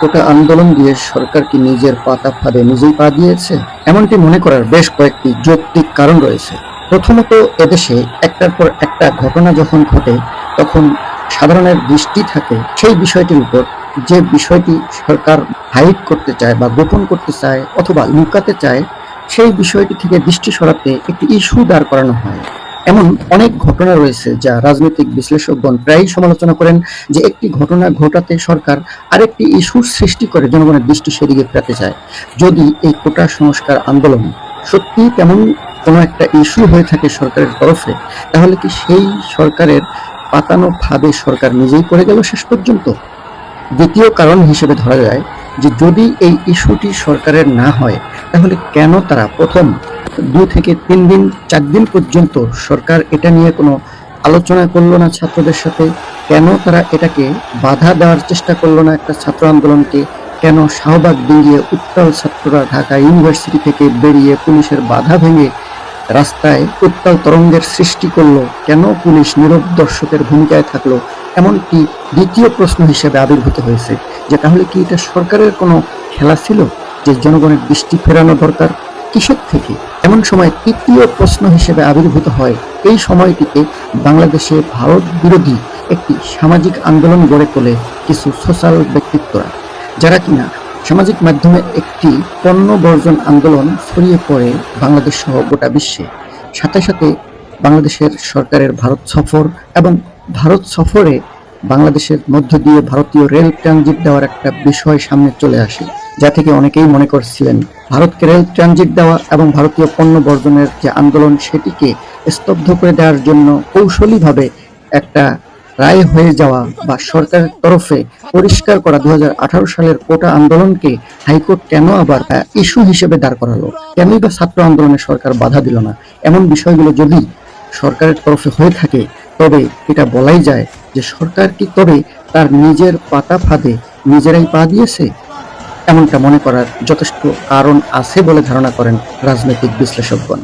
গোটা আন্দোলন দিয়ে সরকার কি নিজের পাতা ফাঁদে নিজেই পা দিয়েছে? এমনটি মনে করার বেশ কয়েকটি যৌক্তিক কারণ রয়েছে। প্রথমত, এদেশে একটার পর একটা ঘটনা যখন ঘটে, তখন সাধারণের দৃষ্টি থাকে সেই বিষয়টির উপর। যে বিষয়টি সরকার হাইড করতে চায় বা গোপন করতে চায় অথবা লুকাতে চায়, সেই বিষয়টি থেকে দৃষ্টি সরাতে একটি ইস্যু দাঁড় করানো হয়। এমন অনেক ঘটনা রয়েছে যা রাজনৈতিক বিশ্লেষকগণ প্রায়ই সমালোচনা করেন যে একটি ঘটনা ঘটাতে সরকার আরেকটি ইস্যুর সৃষ্টি করে জনগণের দৃষ্টি সেদিকে ফেরাতে চায়। যদি এই কোটা সংস্কার আন্দোলন সত্যি তেমন কোনো একটা ইস্যু হয়ে থাকে সরকারের তরফে, তাহলে কি সেই সরকারের পাতানো ভাবে সরকার নিজেই পড়ে গেল শেষ পর্যন্ত? দ্বিতীয় কারণ হিসেবে ধরা যায় যে যদি এই ইস্যুটি সরকারের না হয়, তাহলে কেন তারা প্রথম দু থেকে তিন দিন, চার দিন পর্যন্ত সরকার এটা নিয়ে কোনো আলোচনা করল না ছাত্রদের সাথে। কেন তারা এটাকে বাধা দেওয়ার চেষ্টা করল না একটা ছাত্র আন্দোলনকে? কেন শাহবাগ ডিঙ্গিয়ে উত্তাল ছাত্ররা ঢাকা ইউনিভার্সিটি থেকে বেরিয়ে পুলিশের বাধা ভেঙে রাস্তায় উত্তাল তরঙ্গের সৃষ্টি করল? কেন পুলিশ নীরব দর্শকের ভূমিকায় থাকল? এমনকি দ্বিতীয় প্রশ্ন হিসেবে আবির্ভূত হয়েছে যে তাহলে কি এটা সরকারের কোনো খেলা ছিল যে জনগণের দৃষ্টি ফেরানো দরকার? কিসের থেকে এমন সময় তৃতীয় প্রশ্ন হিসেবে আবির্ভূত হয়, এই সময়টিতে বাংলাদেশে ভারত বিরোধী একটি সামাজিক আন্দোলন গড়ে তোলে কিছু সোশ্যাল ব্যক্তিত্বরা, যারা কিনা সামাজিক মাধ্যমে একটি পণ্য বর্জন আন্দোলন ছড়িয়ে পড়ে বাংলাদেশ সহ গোটা বিশ্বে। সাথে সাথে বাংলাদেশের সরকারের ভারত সফর এবং ভারত সফরে বাংলাদেশের মধ্য দিয়ে ভারতীয় রেল ট্রানজিট দেওয়ার একটা বিষয় সামনে চলে আসে, যা থেকে অনেকেই মনে করছিলেন, ভারতকে রেল ট্রানজিট দেওয়া এবং ভারতীয় পণ্য বর্জনের যে আন্দোলন সেটিকে স্তব্ধ করে দেওয়ার জন্য কৌশলীভাবে একটা রায় হয়ে যাওয়া বা সরকারের তরফে পরিষ্কার করা দু হাজার আঠারো সালের কোটা আন্দোলনকে হাইকোর্ট কেন আবার ইস্যু হিসেবে দাঁড় করালো? কেনই বা ছাত্র আন্দোলনে সরকার বাধা দিল না? এমন বিষয়গুলো যদি সরকারের তরফে হয়ে থাকে, তবে এটা বলাই যায় যে সরকার কি তবে তার নিজের পাতা ফাঁদে নিজেরাই পা দিয়েছে? এমনটা মনে করার যথেষ্ট কারণ আছে বলে ধারণা করেন রাজনৈতিক বিশ্লেষকগণ।